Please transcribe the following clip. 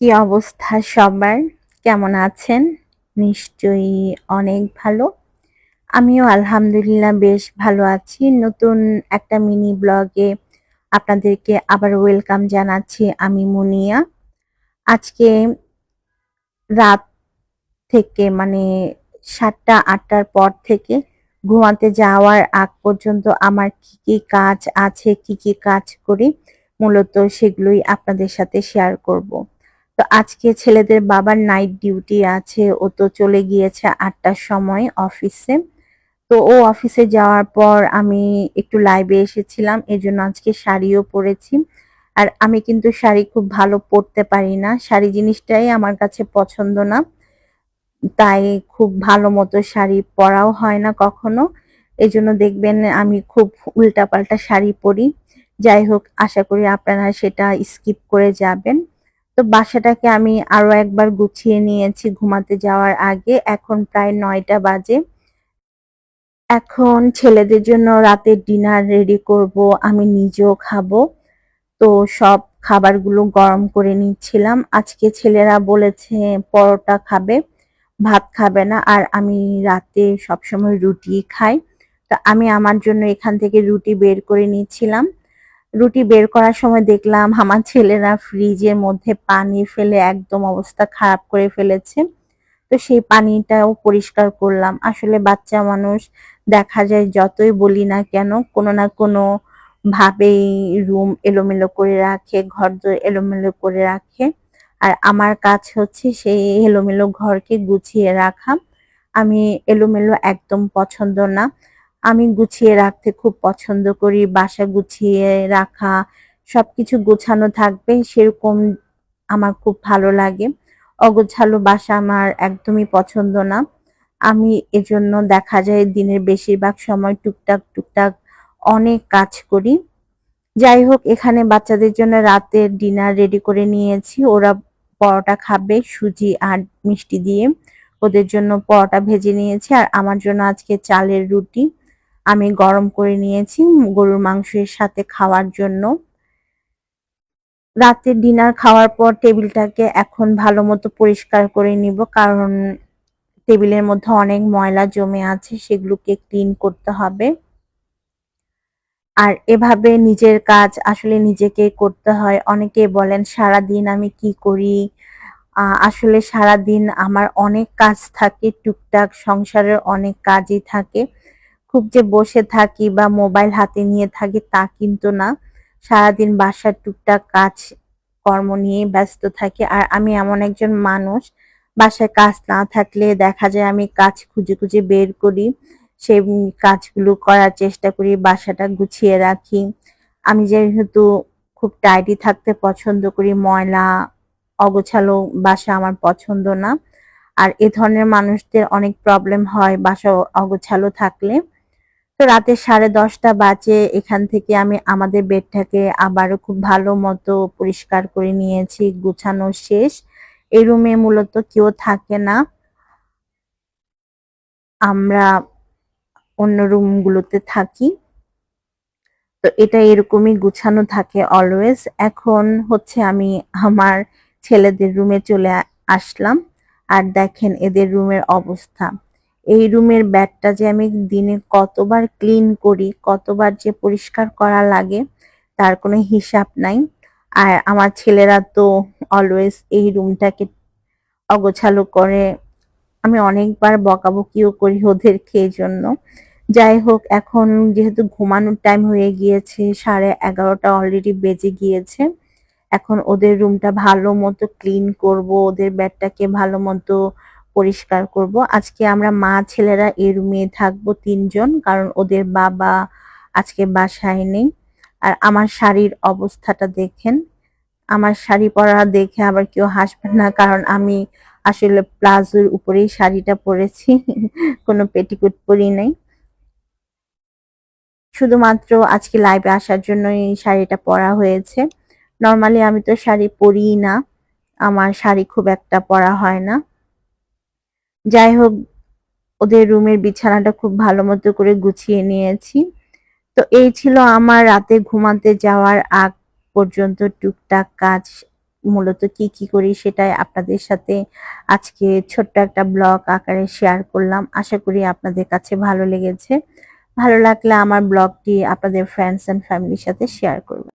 কি অবস্থা সবার? কেমন আছেন? নিশ্চয়ই অনেক ভালো। আমিও আলহামদুলিল্লাহ বেশ ভালো আছি। নতুন একটা মিনি ব্লগে আপনাদেরকে আবার ওয়েলকাম জানাচ্ছি আমি মুনিয়া। আজকে রাত থেকে মানে সাতটা, আটটার পর থেকে ঘুমাতে যাওয়ার আগ পর্যন্ত আমার কি কি কাজ আছে, কি কি কাজ করি, মূলত সেগুলোই আপনাদের সাথে শেয়ার করব। তো আজকে ছেলেদের বাবার নাইট ডিউটি আছে, ও তো চলে গিয়েছে আটটার সময় অফিসে তো ও অফিসে যাওয়ার পর আমি একটু লাইভে এসেছিলাম, এজন্য আজকে শাড়িও পরেছি। আর আমি কিন্তু শাড়ি খুব ভালো পরতে পারি না, শাড়ি জিনিসটাই আমার কাছে পছন্দ না। তাই খুব ভালো মতো শাড়ি পরাও হয় না কখনো। এই জন্য দেখবেন আমি খুব উল্টাপাল্টা শাড়ি পরি। যাই হোক, আশা করি আপনারা সেটা স্কিপ করে যাবেন। তো বাসাটাকে আমি আরও একবার গুছিয়ে নিয়েছি ঘুমাতে যাওয়ার আগে। এখন প্রায় নয়টা বাজে। এখন ছেলেদের জন্য রাতের ডিনার রেডি করব, আমি নিজেও খাব। তো সব খাবারগুলো গরম করে নিচ্ছিলাম। আজকে ছেলেরা বলেছে পরোটা খাবে, ভাত খাবে না, আর আমি রাতে সবসময় রুটি খাই। তো আমি আমার জন্য এখান থেকে রুটি বের করে নিচ্ছিলাম। রুটি বের করার সময় দেখলাম আমার ছেলেরা ফ্রিজের মধ্যে পানি ফেলে একদম অবস্থা খারাপ করে ফেলেছে। তো সেই পানিটাও পরিষ্কার করলাম। আসলে বাচ্চা মানুষ দেখা যায় যতই বলি না কেন, কোনো না কোনো ভাবেই রুম এলোমেলো করে রাখে, ঘর এলোমেলো করে রাখে। আর আমার কাজ হচ্ছে সেই এলোমেলো ঘরকে গুছিয়ে রাখা। আমি এলোমেলো একদম পছন্দ না। আমি গুছিয়ে রাখতে খুব পছন্দ করি, বাসা গুছিয়ে রাখা, সবকিছু গোছানো থাকবে, সেরকম আমার খুব ভালো লাগে। অগোছালো বাসা আমার একদমই পছন্দ না। আমি এজন্য দেখা যায় দিনের বেশিরভাগ সময় টুকটাক টুকটাক অনেক কাজ করি। যাই হোক, এখানে বাচ্চাদের জন্য রাতের ডিনার রেডি করে নিয়েছি। ওরা পরোটা খাবে, সুজি আর মিষ্টি দিয়ে। ওদের জন্য পরোটা ভেজে নিয়েছি। আর আমার জন্য আজকে চালের রুটি। আমি গরম করে নিয়েছি গরুর মাংসের সাথে খাওয়ার জন্য। রাতের ডিনার খাওয়ার পর টেবিলটাকে এখন ভালো মতো পরিষ্কার করে নিব, কারণ টেবিলের মধ্যে অনেক ময়লা জমে আছে, সেগুলোকে ক্লিন করতে হবে। আর এভাবে নিজের কাজ আসলে নিজেকে করতে হয়। অনেকে বলেন সারা দিন আমি কি করি? আসলে সারা দিন আমার অনেক কাজ থাকে, টুকটাক সংসারের অনেক কাজই থাকে। খুব যে বসে থাকি বা মোবাইল হাতে নিয়ে থাকি তা কিন্তু না। সারাদিন বাসার টুকটাক কাজ, কর্ম নিয়ে ব্যস্ত থাকি। আর আমি এমন একজন মানুষ, বাসায় কাজ না থাকলে দেখা যায় আমি কাজ খুঁজে খুঁজে বের করি, সেই কাজগুলো করার চেষ্টা করি, বাসাটা গুছিয়ে রাখি। আমি যেহেতু খুব টাইডি থাকতে পছন্দ করি, ময়লা অগোছালো বাসা আমার পছন্দ না। আর এ ধরনের মানুষদের অনেক প্রবলেম হয় বাসা অগোছালো থাকলে। তো রাতে সাড়ে দশটা বাজে, এখান থেকে আমি আমাদের বেডটাকে আবারও খুব ভালো মতো পরিষ্কার করে নিয়েছি, গুছানো শেষ। এই রুমে মূলত কেউ থাকে না। আমরা অন্য রুমগুলোতে থাকি। তো এটা এরকমই গুছানো থাকে অলওয়েজ এখন হচ্ছে আমি আমার ছেলেদের রুমে চলে আসলাম। আর দেখেন এদের রুমের অবস্থা। এই রুমের ব্যাডটা যে আমি দিনে কতবার ক্লিন করি, কতবার যে পরিষ্কার করা লাগে, তার কোনো হিসাব নাই। আর আমার ছেলেরা তো অলওয়েজ এই রুমটাকে অগোছালো করে। আমি অনেকবার বকাবকিও করি ওদেরকে এই জন্য। যাই হোক, এখন যেহেতু ঘুমানোর টাইম হয়ে গিয়েছে, সাড়ে এগারোটা অলরেডি বেজে গিয়েছে। এখন ওদের রুমটা ভালো মতো ক্লিন করব, ওদের বেডটাকে ভালো মতো পরিষ্কার করব। আজকে আমরা মা ছেলেরা এই রুমে থাকব তিনজন, কারণ ওদের বাবা আজকে বাসায় নেই। আর আমার শাড়ির অবস্থাটা দেখেন। আমার শাড়ি পরা দেখে আবার কেউ হাসবেন না, কারণ আমি আসলে প্লাজোর উপরেই শাড়িটা পরেছি। কোনো পেটিকুট পরি নাই। শুধুমাত্র আজকে লাইভে আসার জন্য এই শাড়িটা পরা হয়েছে। নর্মালি আমি তো শাড়ি পরিই না। আমার শাড়ি খুব একটা পরা হয় না। যাই হোক, ওদের রুমের বিছানাটা খুব ভালো মতো করে গুছিয়ে নিয়েছি। তো এই ছিল আমার রাতে ঘুমাতে যাওয়ার আগ পর্যন্ত টুকটাক কাজ, মূলত কি কি করি সেটাই আপনাদের সাথে আজকে ছোট্ট একটা ব্লগ আকারে শেয়ার করলাম। আশা করি আপনাদের কাছে ভালো লেগেছে। ভালো লাগলে আমার ব্লগটি আপনাদের ফ্রেন্ডস অ্যান্ড ফ্যামিলির সাথে শেয়ার করবেন।